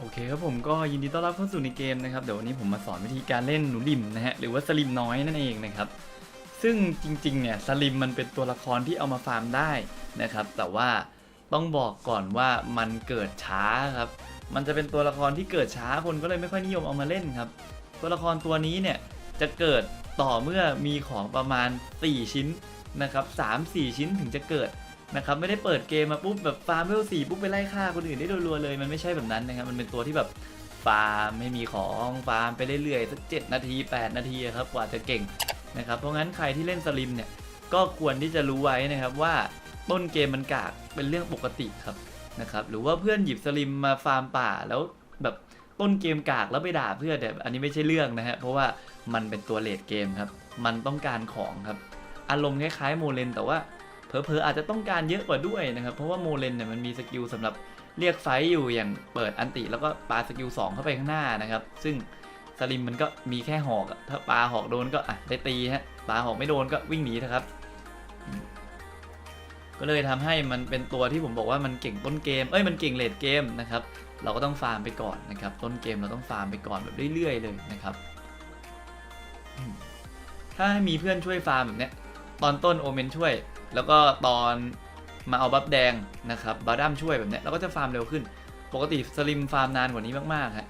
โอเคครับผมก็ยินดีต้อนรับเข้าสู่ในเกมนะครับ เดี๋ยววันนี้ผมมาสอนวิธีการเล่นหนูริมนะฮะหรือว่าสลิมน้อยนั่นเองนะครับ ซึ่งจริงๆเนี่ยสลิมมันเป็นตัวละครที่เอามาฟาร์มได้นะครับ แต่ว่าต้องบอกก่อนว่ามันเกิดช้าครับ มันจะเป็นตัวละครที่เกิดช้าคนก็เลยไม่ค่อยนิยมเอามาเล่นครับ ตัวละครตัวนี้เนี่ยจะเกิดต่อเมื่อมีของประมาณ 4 ชิ้นนะครับ3-4 ชิ้นถึงจะเกิด นะครับไม่ได้เปิดเกมมาปุ๊บแบบฟาร์มเวลสี่ปุ๊บไปไล่ฆ่าคนอื่นได้รัวๆเลย มันไม่ใช่แบบนั้นนะครับ มันเป็นตัวที่แบบฟาร์มไม่มีของฟาร์มไปเรื่อยๆสักเจ็ดนาที 8 นาทีครับกว่าจะเก่งนะครับเพราะงั้นใครที่เล่นสลิมเนี่ยก็ควรที่จะรู้ไว้นะครับว่าต้นเกมมันกากเป็นเรื่องปกติครับนะครับหรือว่าเพื่อนหยิบสลิมมาฟาร์มป่าแล้วแบบต้นเกมกากแล้วไปด่าเพื่อนเนี่ยอันนี้ไม่ใช่เรื่องนะฮะเพราะว่ามันเป็นตัวเลดเกมครับ มันต้องการของครับ อารมณ์คล้ายๆโมเลนแต่ว่า เผลอๆอาจจะต้องการเยอะกว่าด้วยนะครับ เพราะว่าโมเลนเนี่ยมันมีสกิลสำหรับเรียกไฟอยู่อย่างเปิดอันติแล้วก็ปาสกิล2เข้าไปข้างหน้านะครับ ซึ่งสลิมมันก็มีแค่หอกถ้าปาหอกโดนก็อะได้ตีฮะปาหอกไม่โดนก็วิ่งหนีนะครับ ก็เลยทำให้มันเป็นตัวที่ผมบอกว่ามันเก่งต้นเกมเอ้ยมันเก่งเลดเกมนะครับเราก็ต้องฟาร์มไปก่อนนะครับ ต้นเกมเราต้องฟาร์มไปก่อนแบบเรื่อยๆเลยนะครับ ถ้าให้มีเพื่อนช่วยฟาร์มแบบเนี้ยตอนต้นโอเมนช่วย แล้วก็ตอนมาเอาบัฟแดงนะครับบาดัมช่วยแบบนี้เราก็จะฟาร์มเร็วขึ้น ปกติสลิมฟาร์มนานกว่านี้มากๆฮะ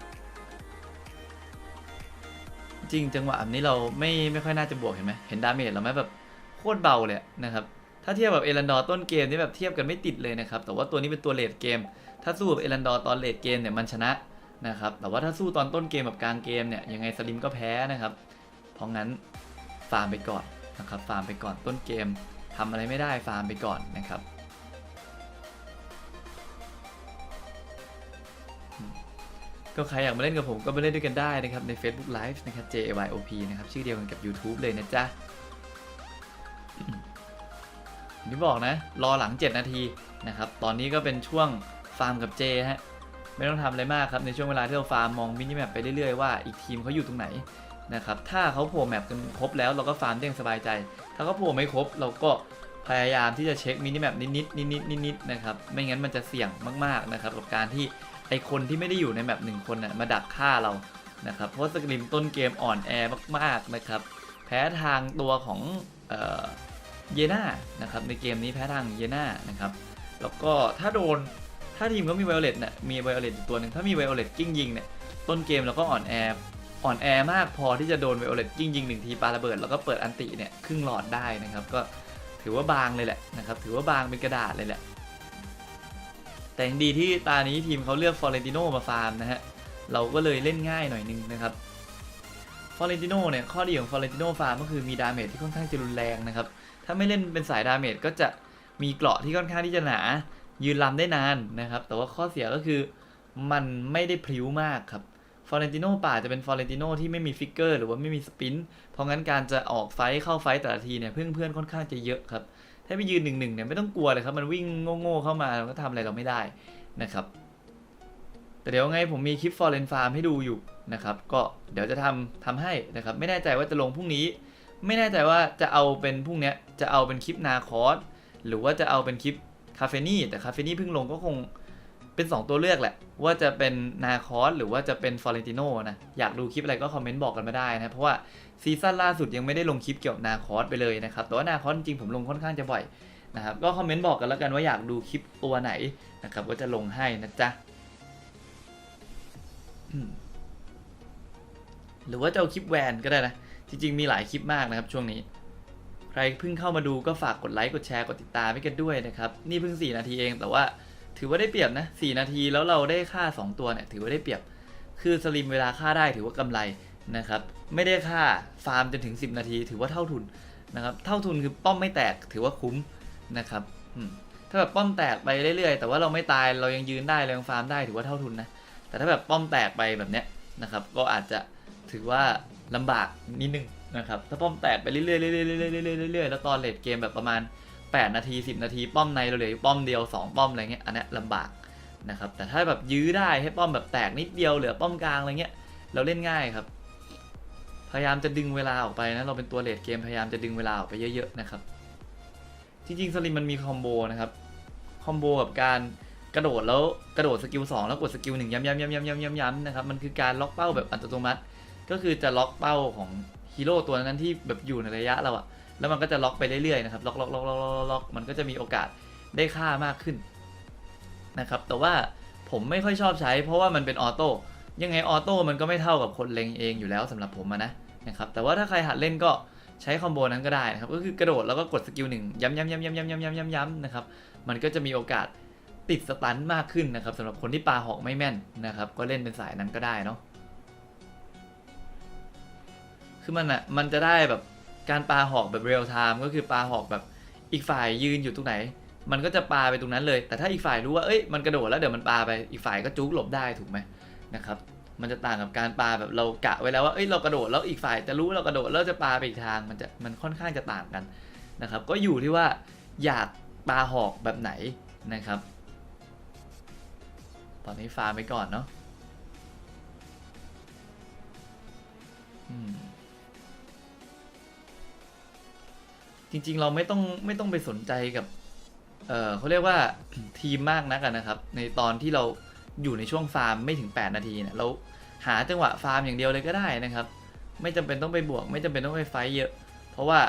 จริงจังหวะแบบนี้เราไม่ไม่ค่อยน่าจะบวกเห็นไหมเห็นดาเมจเราไหมแบบโคตรเบาเลยนะครับถ้าเทียบแบบเอรันดอร์ต้นเกมนี่แบบเทียบกันไม่ติดเลยนะครับแต่ว่าตัวนี้เป็นตัวเลดเกม ถ้าสู้กับเอรันดอร์ตอนเลดเกมเนี่ยมันชนะนะครับแต่ว่าถ้าสู้ตอนต้นเกมแบบกลางเกมเนี่ยยังไงสลิมก็แพ้นะครับเพราะงั้นฟาร์มไปก่อนนะครับฟาร์มไปก่อนต้นเกม ทำอะไรไม่ได้ฟาร์มไปก่อนนะครับก็ใครอยากมาเล่นกับผมก็มาเล่นด้วยกันได้นะครับ ใน Facebook Live นะครับ JYOP นะครับ ชื่อเดียวกันกับ YouTube เลยนะจ๊ะอืมอย่างที่บอกนะ รอหลัง 7 นาทีนะครับ ตอนนี้ก็เป็นช่วงฟาร์มกับเจฮะ ไม่ต้องทำอะไรมากครับ ในช่วงเวลาที่เราฟาร์มมองมินิแมปไปเรื่อยๆว่าอีกทีมเขาอยู่ตรงไหน นะครับถ้าเขาโผล่แมปกันครบแล้วเราก็ฟาร์มได้อย่างสบายใจ ถ้าเขาโผล่ไม่ครบเราก็พยายามที่จะเช็คมินิแมปนิดๆนิดๆนิดๆนะครับไม่งั้นมันจะเสี่ยงมากๆนะครับกับการที่ไอคนที่ไม่ได้อยู่ในแมปหนึ่งคนน่ะมาดักฆ่าเรานะครับเพราะสกริมต้นเกมอ่อนแอมากๆนะครับแพ้ทางตัวของเยน่านะครับในเกมนี้แพ้ทางเยน่านะครับแล้วก็ถ้าโดนถ้าทีมเขามีไวโอเลตเนี่ยมีไวโอเลตตัวหนึ่งถ้ามีไวโอเลตกิ้งยิงเนี่ยต้นเกมเราก็อ่อนแอ อ่อนแอมากพอที่จะโดนไวโอเลตยิงยิงหนึ่งทีปาระเบิดแล้วก็เปิดอันติเนี่ยครึ่งหลอดได้นะครับ ก็ถือว่าบางเลยแหละนะครับ ถือว่าบางเป็นกระดาษเลยแหละ แต่ยังดีที่ตานี้ทีมเขาเลือกฟอเรนติโนมาฟาร์มนะฮะเราก็เลยเล่นง่ายหน่อยนึงนะครับฟอเรนติโนเนี่ยข้อดีของฟอเรนติโนฟาร์มก็คือมีดาเมจที่ค่อนข้างจะรุนแรงนะครับ ถ้าไม่เล่นเป็นสายดาเมจก็จะมีเกราะที่ค่อนข้างที่จะหนา ยืนลำได้นานนะครับ แต่ว่าข้อเสียก็คือมันไม่ได้พริ้วมากครับ ฟอเรนติโน่ป่าจะเป็นฟอเรนติโน่ที่ไม่มีฟิกเกอร์หรือว่าไม่มีสปิน เพราะงั้นการจะออกไฟเข้าไฟแต่ละทีเนี่ยเพื่อนเพื่อนๆค่อนข้างจะเยอะครับ ถ้าไปยืนหนึ่งหนึ่งเนี่ยไม่ต้องกลัวเลยครับ มันวิ่งโง่ๆเข้ามาเราก็ทำอะไรเราไม่ได้นะครับ แต่เดี๋ยวไงผมมีคลิปฟอร์เรนฟาร์มให้ดูอยู่นะครับ ก็เดี๋ยวจะทำทำให้นะครับ ไม่แน่ใจว่าจะลงพรุ่งนี้ ไม่แน่ใจว่าจะเอาเป็นพรุ่งนี้จะเอาเป็นคลิปนาคอสหรือว่าจะเอาเป็นคลิปคาเฟนี่แต่คาเฟนี่เพิ่งลงก็คง เป็น 2 ตัวเลือกแหละ ว่าจะเป็นนาคอสหรือว่าจะเป็นฟอเรนติโนนะ อยากดูคลิปอะไรก็คอมเมนต์บอกกันมาได้นะ เพราะว่าซีซั่นล่าสุดยังไม่ได้ลงคลิปเกี่ยวกับนาคอสไปเลยนะครับ แต่ว่านาคอสจริงผมลงค่อนข้างจะบ่อยนะครับ ก็คอมเมนต์บอกกันแล้วกันว่าอยากดูคลิปตัวไหนนะครับ ก็จะลงให้นะจ๊ะหรือว่าจะเอาคลิปแวนก็ได้นะ จริง ๆ มีหลายคลิปมากนะครับ ช่วงนี้ ใครเพิ่งเข้ามาดูก็ฝากกดไลค์ กดแชร์ กดติดตามให้กันด้วยนะครับ นี่เพิ่ง 4 นาทีเอง แต่ว่า ถือว่าได้เปรียบนะ4นาทีแล้วเราได้ค่า 2 ตัวเนี่ยถือว่าได้เปรียบ คือสลิมเวลาค่าได้ถือว่ากำไรนะครับ ไม่ได้ค่าฟาร์มจนถึง 10 นาที ถือว่าเท่าทุนนะครับ เท่าทุนคือป้อมไม่แตกถือว่าคุ้มนะครับถ้าแบบป้อมแตกไปเรื่อยๆ แต่ว่าเราไม่ตายเรายังยืนได้เรายังฟาร์มได้ถือว่าเท่าทุนนะ แต่ถ้าแบบป้อมแตกไปแบบเนี้ยนะครับ ก็อาจจะถือว่าลำบากนิดนึงนะครับ ถ้าป้อมแตกไปเรื่อยๆเรื่อยๆเรื่อยๆเรื่อยๆแล้วตอนเลดเกมแบบประมาณ 8 นาที 10 นาทีป้อมในเราเหลืออยู่ป้อมเดียว 2 ป้อมอะไรเงี้ยอันนี้ลำบากนะครับแต่ถ้าแบบยื้อได้ให้ป้อมแบบแตกนิดเดียวเหลือป้อมกลางอะไรเงี้ยเราเล่นง่ายครับ พยายามจะดึงเวลาออกไปนะเราเป็นตัวเลดเกมพยายามจะดึงเวลาออกไปเยอะๆนะครับจริงๆสลิมมันมีคอมโบนะครับคอมโบกับการกระโดดแล้วกระโดดสกิลสองแล้วกดสกิลหนึ่งย้ำย้ำย้ำย้ำย้ำย้ำย้ำนะครับมันคือการล็อกเป้าแบบอัตโนมัติ ก็คือจะล็อกเป้าของฮีโร่ตัวนั้นที่แบบอยู่ในระยะเราอะ แล้วมันก็จะล็อกไปเรื่อยๆนะครับล็อกล็อกล็อกล็อกล็อกล็อกมันก็จะมีโอกาสได้ค่ามากขึ้นนะครับ แต่ว่าผมไม่ค่อยชอบใช้ เพราะว่ามันเป็นออโต้ ยังไงออโต้มันก็ไม่เท่ากับคนเล็งเองอยู่แล้วสำหรับผมนะนะครับ แต่ว่าถ้าใครหัดเล่นก็ใช้คอมโบนั้นก็ได้นะครับ ก็คือกระโดดแล้วก็กดสกิลหนึ่งย้ำย้ำย้ำย้ำย้ำย้ำย้ำย้ำย้ำนะครับ มันก็จะมีโอกาสติดสตันมากขึ้นนะครับสำหรับคนที่ปาหอกไม่แม่นนะครับ ก็เล่นเป็นสายนั้นก็ได้เนาะ คือมันอะมันจะได้แบบ การปาหอกแบบเรียลไทม์ก็คือปาหอกแบบอีกฝ่ายยืนอยู่ตรงไหน มันก็จะปาไปตรงนั้นเลย แต่ถ้าอีกฝ่ายรู้ว่าเอ้ยมันกระโดดแล้วเดี๋ยวมันปาไปอีกฝ่ายก็จุกหลบได้ถูกไหมนะครับมันจะต่างกับการปาแบบเรากะไว้แล้วว่าเอ้ยเรากระโดดแล้วอีกฝ่ายจะรู้เรากระโดดแล้วจะปาไปอีกทางมันจะมันค่อนข้างจะต่างกันนะครับ ก็อยู่ที่ว่าอยากปาหอกแบบไหนนะครับ ตอนนี้ฟาร์มไปก่อนเนาะอืม จริง ๆ เราไม่ต้องไม่ต้องไปสนใจกับ เออเขาเรียกว่าทีมมากนักนะครับ ในตอนที่เราอยู่ในช่วงฟาร์มไม่ถึง 8 นาทีเนี่ยเราหาจังหวะฟาร์มอย่างเดียวเลยก็ได้นะครับ ไม่จำเป็นต้องไปบวก ไม่จำเป็นต้องไปไฟเยอะ เพราะว่า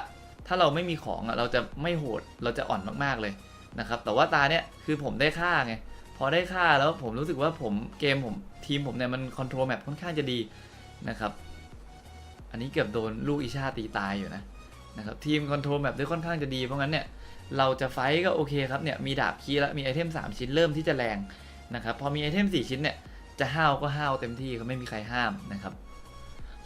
ถ้าเราไม่มีของอะเราจะไม่โหดเราจะอ่อนมากๆเลยนะครับ แต่ว่าตาเนี่ยคือผมได้ค่าไงพอได้ค่าแล้วผมรู้สึกว่าผมเกมผมทีมผมเนี่ยมันคอนโทรลแมปค่อนข้างจะดีนะครับ อันนี้เกือบโดนลูกอิชาตีตายอยู่นะ นะครับทีมคอนโทรลแบบได้ค่อนข้างจะดีเพราะงั้นเนี่ยเราจะไฟท์ก็โอเคครับเนี่ยมีดาบคีแล้วมีไอเทม 3 ชิ้นเริ่มที่จะแรงนะครับพอมีไอเทม 4 ชิ้นเนี่ยจะห้าวก็ห้าวเต็มที่เขาไม่มีใครห้ามนะครับ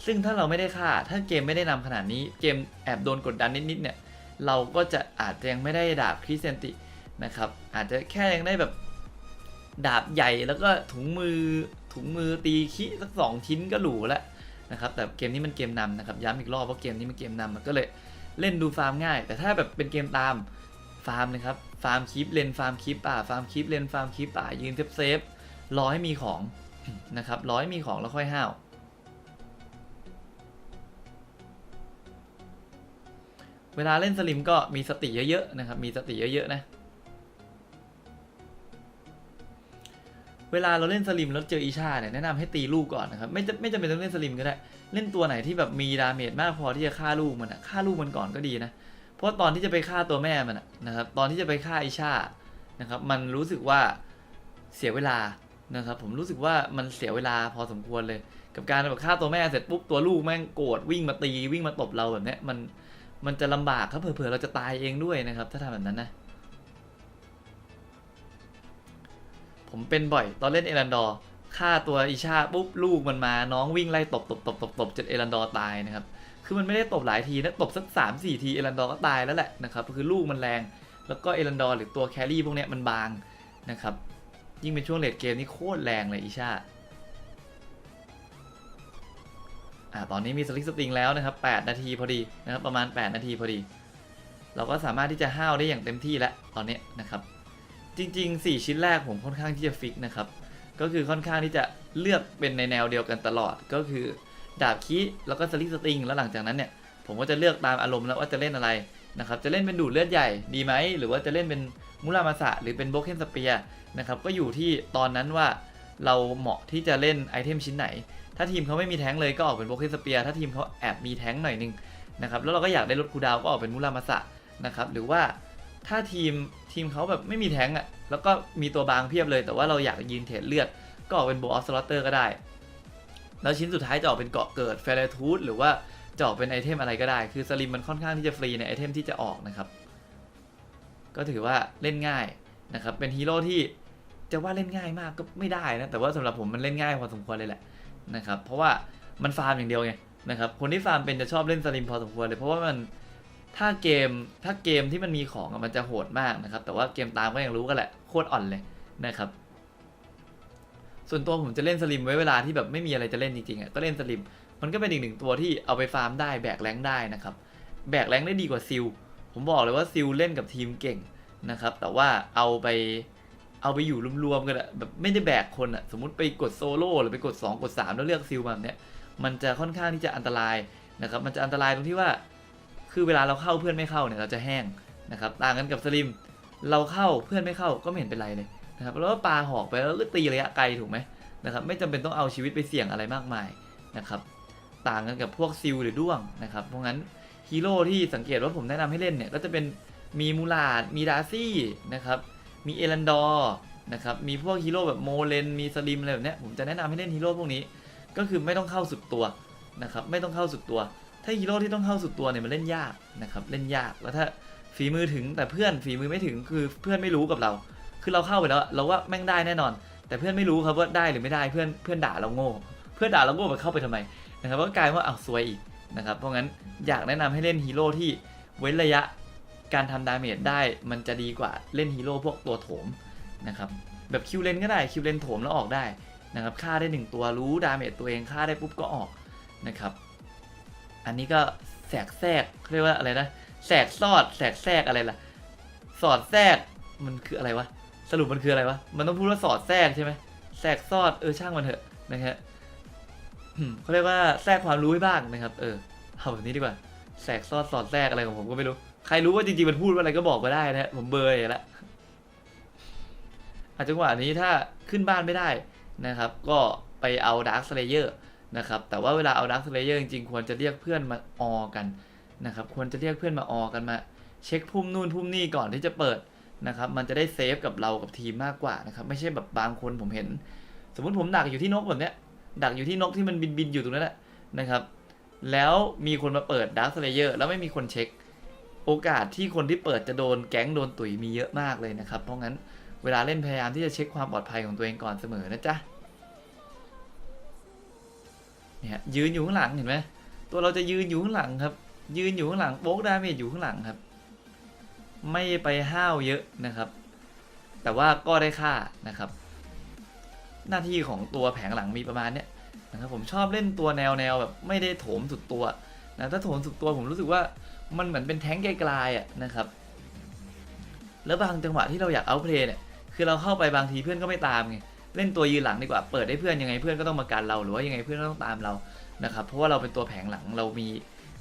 ซึ่งถ้าเราไม่ได้ค่าถ้าเกมไม่ได้นำขนาดนี้เกมแอบโดนกดดันนิดๆเนี่ยเราก็จะอาจจะยังไม่ได้ดาบคริสเซนตินะครับอาจจะแค่ยังได้แบบดาบใหญ่แล้วก็ถุงมือถุงมือตีคิสักสองชิ้นก็หรูแล้วนะครับแต่เกมนี้มันเกมนำนะครับย้ำอีกรอบว่าเกมนี้มันเกมนำมันก็เลย เล่นดูฟาร์มง่าย แต่ถ้าแบบเป็นเกมตามฟาร์มนะครับ ฟาร์มคลิปเลนฟาร์มคลิปป่าฟาร์มคลิปเลนฟาร์มคลิปป่ายืนเซฟเซฟรอให้มีของนะครับรอให้มีของแล้วค่อยห้าวเวลาเล่นสลิมก็มีสติเยอะๆนะครับ มีสติเยอะๆนะ เวลาเราเล่นสลิมแล้วเจออีชาเนี่ยแนะนำให้ตีลูกก่อนนะครับไม่จะไม่จำเป็นต้องเล่นสลิมก็ได้ เล่นตัวไหนที่แบบมีดาเมจมากพอที่จะฆ่าลูกมันอะฆ่าลูกมันก่อนก็ดีนะเพราะตอนที่จะไปฆ่าตัวแม่มันนะครับตอนที่จะไปฆ่าอิชานะครับมันรู้สึกว่าเสียเวลานะครับผมรู้สึกว่ามันเสียเวลาพอสมควรเลย กับการแบบฆ่าตัวแม่เสร็จปุ๊บตัวลูกแม่งโกรธวิ่งมาตีวิ่งมาตบเราแบบนี้มันมันจะลำบากครับเผื่อๆเราจะตายเองด้วยนะครับถ้าทำแบบนั้นนะ ผมเป็นบ่อย ตอนเล่นเอรันดอร์ฆ่าตัวอิชาปุ๊บลูกมันมาน้องวิ่งไล่ตบตบตบตบตบจนเอรันดอร์ตายนะครับคือมันไม่ได้ตบหลายทีนะตบสักสามสี่ทีเอรันดอร์ก็ตายแล้วแหละนะครับคือลูกมันแรง แล้วก็เอรันดอร์หรือตัวแครี่พวกเนี้ยมันบางนะครับยิ่งเป็นช่วงเลดเกมนี่โคตรแรงเลยอิชาอ่าตอนนี้มีสลิกสติงแล้วนะครับ 8 นาทีพอดีนะครับประมาณ 8 นาทีพอดี เราก็สามารถที่จะห้าวได้อย่างเต็มที่แล้วตอนนี้นะครับ จริงๆ 4 ชิ้นแรกผมค่อนข้างที่จะฟิกนะครับ ก็คือค่อนข้างที่จะเลือกเป็นในแนวเดียวกันตลอด ก็คือดาบคีแล้วก็สลิสติง แล้วหลังจากนั้นเนี่ย ผมก็จะเลือกตามอารมณ์แล้วว่าจะเล่นอะไรนะครับ จะเล่นเป็นดูดเลือดใหญ่ดีไหม หรือว่าจะเล่นเป็นมุรามาสะหรือเป็นโบเคนสเปียนะครับ ก็อยู่ที่ตอนนั้นว่าเราเหมาะที่จะเล่นไอเทมชิ้นไหน ถ้าทีมเขาไม่มีแท้งเลยก็ออกเป็นโบเคนสเปียถ้าทีมเขาแอบมีแท้งหน่อยนึงนะครับ แล้วเราก็อยากได้ลดคูดาวก็ออกเป็นมุรามาสะนะครับ หรือว่า ถ้าทีมทีมเขาแบบไม่มีแท้งอะ แล้วก็มีตัวบางเพียบเลย แต่ว่าเราอยากยืนเทรดเลือด ก็ออกเป็นโบออสลอตเตอร์ก็ได้ แล้วชิ้นสุดท้ายจะออกเป็นเกาะเกิดเฟรทูธหรือว่าจะออกเป็นไอเทมอะไรก็ได้ คือสลิมมันค่อนข้างที่จะฟรีในไอเทมที่จะออกนะครับ ก็ถือว่าเล่นง่ายนะครับ เป็นฮีโร่ที่จะว่าเล่นง่ายมากก็ไม่ได้นะ แต่ว่าสำหรับผมมันเล่นง่ายพอสมควรเลยแหละนะครับ เพราะว่ามันฟาร์มอย่างเดียวไงนะครับ คนที่ฟาร์มเป็นจะชอบเล่นสลิมพอสมควรเลย เพราะว่ามัน ถ้าเกมถ้าเกมที่มันมีของมันจะโหดมากนะครับ แต่ว่าเกมตามก็ยังรู้กันแหละโคตรอ่อนเลยนะครับ ส่วนตัวผมจะเล่นสลิมไว้เวลาที่แบบไม่มีอะไรจะเล่นจริงๆอะก็เล่นสลิม มันก็เป็นอีกหนึ่งตัวที่เอาไปฟาร์มได้แบกแรงได้นะครับ แบกแรงได้ดีกว่าซิลผมบอกเลยว่าซิลเล่นกับทีมเก่งนะครับ แต่ว่าเอาไปเอาไปอยู่รวมๆกันอะแบบไม่ได้แบกคนอะสมมติไปกดโซโล่หรือไปกด 2 กด 3 แล้วเลือกซิลแบบเนี้ยมันจะค่อนข้างที่จะอันตรายนะครับ มันจะอันตรายตรงที่ว่า คือเวลาเราเข้าเพื่อนไม่เข้าเนี่ยเราจะแห้งนะครับต่างกันกับสลิมเราเข้าเพื่อนไม่เข้าก็ไม่เห็นเป็นไรเลยนะครับแล้วก็ปาหอกไปแล้วก็ตีระยะไกลถูกไหมนะครับไม่จำเป็นต้องเอาชีวิตไปเสี่ยงอะไรมากมายนะครับต่างกันกับพวกซิลหรือด้วงนะครับเพราะงั้นฮีโร่ที่สังเกตว่าผมแนะนำให้เล่นเนี่ยก็จะเป็นมีมูลาดมีดาซี่นะครับมีเอรันดอร์นะครับมีพวกฮีโร่แบบโมเลนมีสลิมอะไรแบบเนี้ยผมจะแนะนำให้เล่นฮีโร่พวกนี้ ก็คือไม่ต้องเข้าสุดตัวนะครับไม่ต้องเข้าสุดตัว ถ้าฮีโร่ที่ต้องเข้าสุดตัวเนี่ยมันเล่นยากนะครับเล่นยากแล้วถ้าฝีมือถึงแต่เพื่อนฝีมือไม่ถึงคือเพื่อนไม่รู้กับเรา คือเราเข้าไปแล้วเราว่าแม่งได้แน่นอน แต่เพื่อนไม่รู้ครับว่าได้หรือไม่ได้เพื่อนเพื่อนด่าเราโง่ เพื่อนด่าเราโง่ไปเข้าไปทำไมนะครับก็กลายว่าอ้าวซวยอีกนะครับเพราะงั้นอยากแนะนำให้เล่นฮีโร่ที่เว้นระยะการทำดาเมจได้มันจะดีกว่าเล่นฮีโร่พวกตัวโถมนะครับแบบคิวเลนก็ได้คิวเลนโถมแล้วออกได้นะครับฆ่าได้หนึ่งตัวรู้ดาเมจตัวเองฆ่าได้ปุ๊บก็ออกนะครับ อันนี้ก็แสกแทรกเขาเรียกว่าอะไรนะแสกซอดแสกแทรกอะไรล่ะ สอดแทรกมันคืออะไรวะสรุปมันคืออะไรวะมันต้องพูดว่าสอดแทรกใช่ไหมแทรกซอดเออช่างมันเถอะนะฮะเขาเรียกว่าแทรกความรู้ให้บ้างนะครับ เออเอาแบบนี้ดีกว่าแทรกซอดสอดแทรกอะไรของผมก็ไม่รู้ใครรู้ว่าจริงๆมันพูดว่าอะไรก็บอกมาได้นะฮะผมเบอร์ละอาจังหวะนี้ถ้าขึ้นบ้านไม่ได้นะครับ ก็ไปเอาดาร์คสเลเยอร์ นะครับ แต่ว่าเวลาเอาดาร์คสเลเยอร์จริงๆ ควรจะเรียกเพื่อนมาออกันนะครับ ควรจะเรียกเพื่อนมาออกันมา เช็คพุ่มนู่นพุ่มนี่ก่อนที่จะเปิดนะครับ มันจะได้เซฟกับเรากับทีมมากกว่านะครับ ไม่ใช่แบบบางคนผมเห็น สมมติผมดักอยู่ที่นกแบบเนี้ย ดักอยู่ที่นกที่มันบินบินอยู่ตรงนั้นแหละนะครับ แล้วมีคนมาเปิดดาร์ s สเลเยอร์แล้วไม่มีคนเช็ค โอกาสที่คนที่เปิดจะโดนแก๊งโดนตุ๋ยมีเยอะมากเลยนะครับ เพราะงั้นเวลาเล่นพยายามที่จะเช็คความปลอดภัยของตัวเองก่อนเสมอนะจ๊ะ เนี่ยยืนอยู่ข้างหลังเห็นไหมตัวเราจะยืนอยู่ข้างหลังครับ ยืนอยู่ข้างหลังโบกดาเมจอยู่ข้างหลังครับ ไม่ไปห้าวเยอะนะครับ แต่ว่าก็ได้ค่านะครับ หน้าที่ของตัวแผงหลังมีประมาณเนี้ยนะครับผมชอบเล่นตัวแนวแนวแบบไม่ได้โถมสุดตัวนะถ้าโถมสุดตัวผมรู้สึกว่ามันเหมือนเป็นแท้งไกลๆอะนะครับ แล้วบางจังหวะที่เราอยากเอาเพลย์เนี่ยคือเราเข้าไปบางทีเพื่อนก็ไม่ตามไง เล่นตัวยืนหลังดีกว่าเปิดให้เพื่อนยังไงเพื่อนก็ต้องมาการเราหรือว่ายังไงเพื่อนก็ต้องตามเรานะครับเพราะว่าเราเป็นตัวแผงหลังเรามี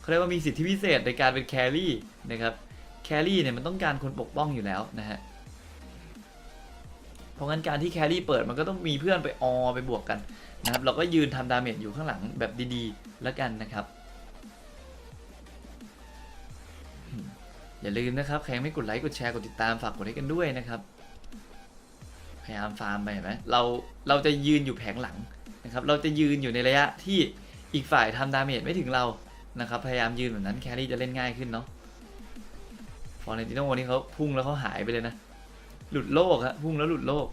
เขาเรียกว่ามีสิทธิพิเศษในการเป็นแครี่นะครับแครี่เนี่ยมันต้องการคนปกป้องอยู่แล้วนะฮะเพราะงั้นการที่แครี่เปิดมันก็ต้องมีเพื่อนไปออไปบวกกันนะครับเราก็ยืนทำดาเมจอยู่ข้างหลังแบบดีๆแล้วกันนะครับอย่าลืมนะครับ ใครยังไม่กดไลค์ กดแชร์ กดติดตาม ฝากกดให้กันด้วยนะครับ พยายามฟาร์มไปเห็นไหมเราเราจะยืนอยู่แผงหลังนะครับเราจะยืนอยู่ในระยะที่อีกฝ่ายทำดาเมจไม่ถึงเรานะครับพยายามยืนแบบนั้นแครี่จะเล่นง่ายขึ้นเนาะฟอร์เรนติโนนี่เขาพุ่งแล้วเขาหายไปเลยนะหลุดโลกฮะพุ่งแล้วหลุดโลก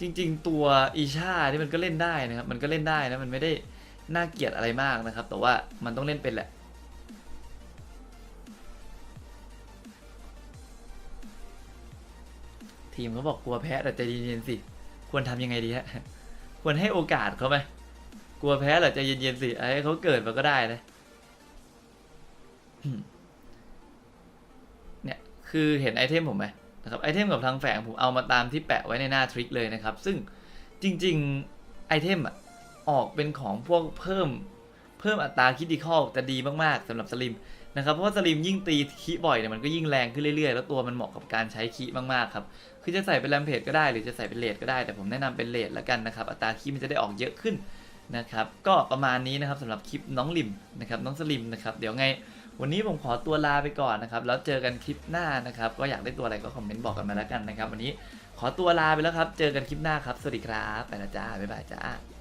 จริงๆ ตัวอีชาที่มันก็เล่นได้นะครับ มันก็เล่นได้นะ มันไม่ได้น่าเกลียดอะไรมากนะครับ แต่ว่ามันต้องเล่นเป็นแหละ ทีมเขาบอกกลัวแพ้แต่ใจเย็นๆสิ ควรทำยังไงดีฮะ ควรให้โอกาสเขาไหมกลัวแพ้เหรอใจเย็นๆสิให้เขาเกิดมาก็ได้นะเนี่ยคือเห็นไอเทมผมไหมนะครับไอเทมกับทางแฝงผมเอามาตามที่แปะไว้ในหน้าทริคเลยนะครับ ซึ่งจริงๆไอเทมอะออกเป็นของพวกเพิ่มเพิ่มอัตราคิดดิคอลจะดีมากๆสำหรับสลิมนะครับเพราะว่าสลิมยิ่งตีคีบ่อยเนี่ยมันก็ยิ่งแรงขึ้นเรื่อยๆ แล้วตัวมันเหมาะกับการใช้คีมากๆครับ คือจะใส่เป็นแรมเพจก็ได้หรือจะใส่เป็นเลดก็ได้ แต่ผมแนะนำเป็นเลดแล้วกันนะครับ อัตราคีมันจะได้ออกเยอะขึ้นนะครับ ก็ประมาณนี้นะครับสำหรับคลิปน้องลิมนะครับน้องสลิมนะครับเดี๋ยวไงวันนี้ผมขอตัวลาไปก่อนนะครับ แล้วเจอกันคลิปหน้านะครับ ก็อยากได้ตัวอะไรก็คอมเมนต์บอกกันมาแล้วกันนะครับ วันนี้ขอตัวลาไปแล้วครับ เจอกันคลิปหน้าครับ สวัสดีครับ ไปแล้วจ้า บ๊ายบายจ้า